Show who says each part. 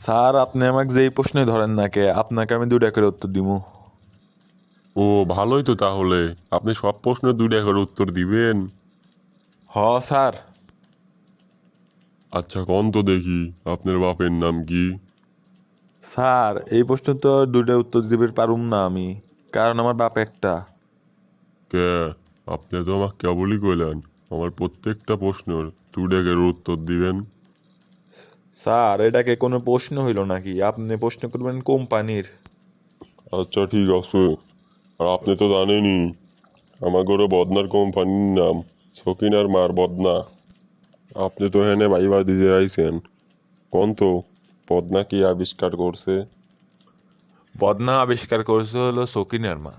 Speaker 1: Sir আপনি আমাকে যেই প্রশ্নে ধরেন না কে আপনাকে আমি দুটা করে উত্তর দিব
Speaker 2: ও ভালোই তো তাহলে। আপনি সব প্রশ্নের দুইটা করে উত্তর দিবেন।
Speaker 1: হ স্যার।
Speaker 2: আচ্ছা কন তো দেখি আপনার বাপের নাম কি?
Speaker 1: স্যার এই প্রশ্ন তো দুইটা উত্তর দিতে পারুম না আমি কারণ আমার বাপ একটা।
Speaker 2: কে? আপনি তো আমাকে কেবলই কইলেন আমার প্রত্যেকটা প্রশ্নের দুইটা করে উত্তর দিবেন।
Speaker 1: স্যার এটাকে কোনো প্রশ্ন হইল নাকি? আপনি প্রশ্ন করবেন কোম্পানির।
Speaker 2: আচ্ছা ঠিক আছে। আর আপনি তো জানেনই আমার গরু বদনার কোম্পানির নাম শকিন আর মার বদনা। আপনি তো হেনে ভাইবা দিতে আইছেন। কোন তো বদনা কি আবিষ্কার করছে?
Speaker 1: বদনা আবিষ্কার করছে হলো শকিনের মা।